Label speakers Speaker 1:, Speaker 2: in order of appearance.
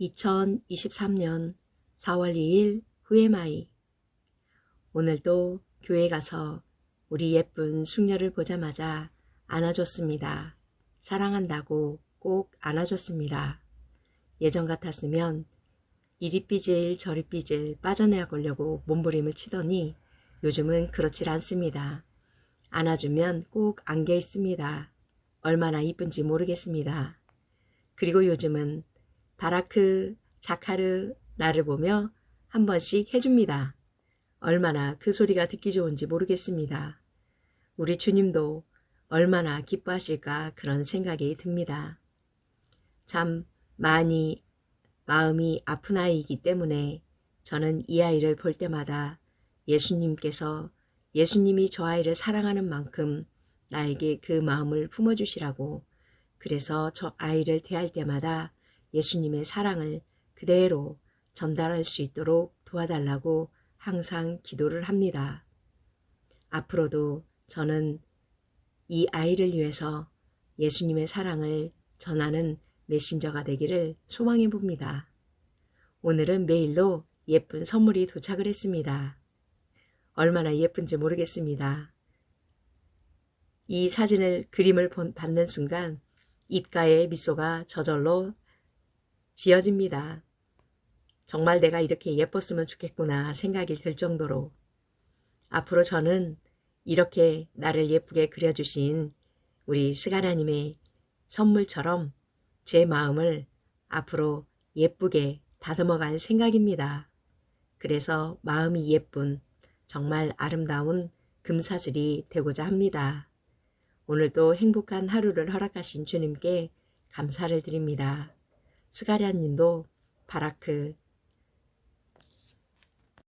Speaker 1: 2023년 4월 2일 후에마이 오늘도 교회 가서 우리 예쁜 숙녀를 보자마자 안아줬습니다. 사랑한다고 꼭 안아줬습니다. 예전 같았으면 이리 삐질 저리 삐질 빠져나가려고 몸부림을 치더니 요즘은 그렇질 않습니다. 안아주면 꼭 안겨 있습니다. 얼마나 이쁜지 모르겠습니다. 그리고 요즘은 바라크, 자카르, 나를 보며 한 번씩 해줍니다. 얼마나 그 소리가 듣기 좋은지 모르겠습니다. 우리 주님도 얼마나 기뻐하실까 그런 생각이 듭니다. 참 많이 마음이 아픈 아이이기 때문에 저는 이 아이를 볼 때마다 예수님께서 예수님이 저 아이를 사랑하는 만큼 나에게 그 마음을 품어주시라고 그래서 저 아이를 대할 때마다 예수님의 사랑을 그대로 전달할 수 있도록 도와달라고 항상 기도를 합니다. 앞으로도 저는 이 아이를 위해서 예수님의 사랑을 전하는 메신저가 되기를 소망해 봅니다. 오늘은 메일로 예쁜 선물이 도착을 했습니다. 얼마나 예쁜지 모르겠습니다. 이 사진을 그림을 본- 받는 순간 입가에 미소가 저절로 지어집니다. 정말 내가 이렇게 예뻤으면 좋겠구나 생각이 들 정도로 앞으로 저는 이렇게 나를 예쁘게 그려주신 우리 스가라님의 선물처럼 제 마음을 앞으로 예쁘게 다듬어갈 생각입니다. 그래서 마음이 예쁜 정말 아름다운 금사슬이 되고자 합니다. 오늘도 행복한 하루를 허락하신 주님께 감사를 드립니다. 스가랴 님도 바라크,